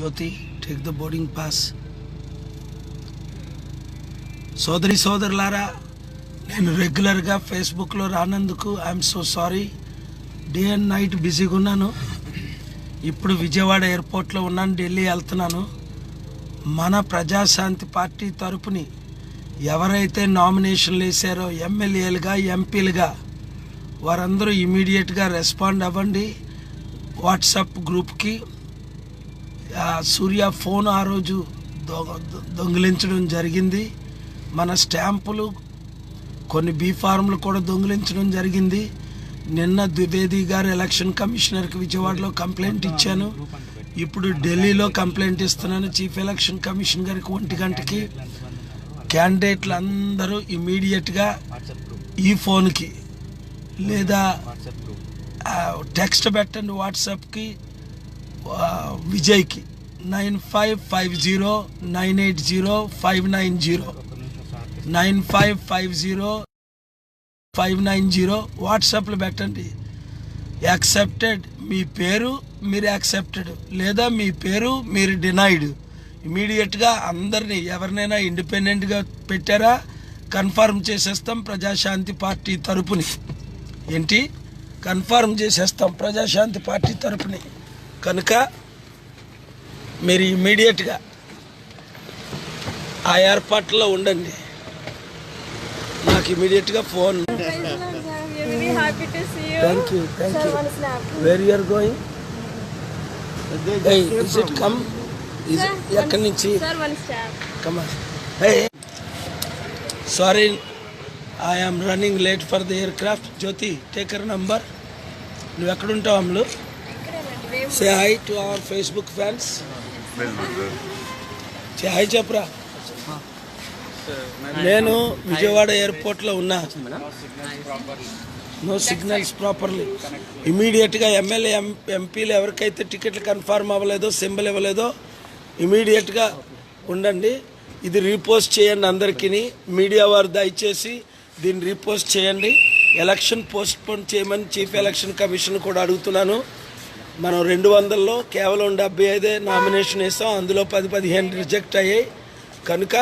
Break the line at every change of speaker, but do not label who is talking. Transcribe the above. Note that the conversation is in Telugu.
Jyothi take the boarding pass సోదరి సోదరులారా నేను రెగ్యులర్గా ఫేస్బుక్లో రానందుకు I'm so sorry day and night బిజీగా ఉన్నాను. ఇప్పుడు విజయవాడ ఎయిర్పోర్ట్లో ఉన్నాను ఢిల్లీ వెళ్తున్నాను. మన ప్రజాశాంతి పార్టీ తరపుని ఎవరైతే నామినేషన్లు వేశారో ఎమ్మెల్యేలుగా ఎంపీలుగా వారందరూ ఇమీడియట్గా రెస్పాండ్ అవ్వండి. వాట్సాప్ గ్రూప్కి సూర్య ఫోన్ ఆ రోజు దొ- దొంగిలించడం జరిగింది. మన స్టాంపులు కొన్ని బీ ఫార్ములు కూడా దొంగిలించడం జరిగింది. నిన్న ద్వివేది గారు ఎలక్షన్ కమిషనర్కి విజయవాడలో కంప్లైంట్ ఇచ్చాను. ఇప్పుడు ఢిల్లీలో కంప్లైంట్ ఇస్తున్నాను చీఫ్ ఎలక్షన్ కమిషన్ గారికి ఒంటి గంటకి. క్యాండిడేట్లు అందరూ ఇమీడియట్గా ఈ ఫోన్కి లేదా టెక్స్ట్ పెట్టండి వాట్సాప్కి. విజయ్కి nine five five zero nine eight zero five nine zero. Nine five five zero five nine zero వాట్సాప్లో పెట్టండి. యాక్సెప్టెడ్. మీ పేరు మీరు యాక్సెప్టెడ్. లేదా మీ పేరు మీరు డినైడ్. ఇమీడియట్గా అందరినీ ఎవరినైనా ఇండిపెండెంట్గా పెట్టారా? కన్ఫర్మ్ చేసేస్తాం ప్రజాశాంతి పార్టీ తరపుని. ఏంటి? కన్ఫర్మ్ చేసేస్తాం ప్రజాశాంతి పార్టీ తరపుని. కనుక మీరు ఇమీడియట్గా ఆ ఏర్పాట్లో ఉండండి. నాకు ఇమీడియట్గా phone. Thank you thank you. Where you are going is it come ఎక్కడి నుంచి. కమా hey sorry I am running late for the aircraft Jyothi taker number నువ్వు ఎక్కడుంటావు Ammulu say hi to our Facebook fans hi చెప్పరా. నేను విజయవాడ ఎయిర్పోర్ట్లో ఉన్నా. నో సిగ్నల్స్ ప్రాపర్లీ ఇమీడియట్గా ఎమ్మెల్యే ఎం ఎంపీలు ఎవరికైతే టికెట్లు కన్ఫర్మ్ అవ్వలేదో సింబల్ ఇవ్వలేదో ఇమీడియట్గా ఉండండి. ఇది రీపోస్ట్ చేయండి అందరికీ మీడియా వారు దయచేసి దీన్ని రీపోస్ట్ చేయండి. ఎలక్షన్ పోస్ట్పోన్ చేయమని చీఫ్ ఎలక్షన్ కమిషన్ కూడా అడుగుతున్నాను. మనం రెండు వందల్లో కేవలం డెబ్బై ఐదే నామినేషన్ ఇస్తాం అందులో పది పదిహేను రిజెక్ట్ అయ్యాయి. కనుక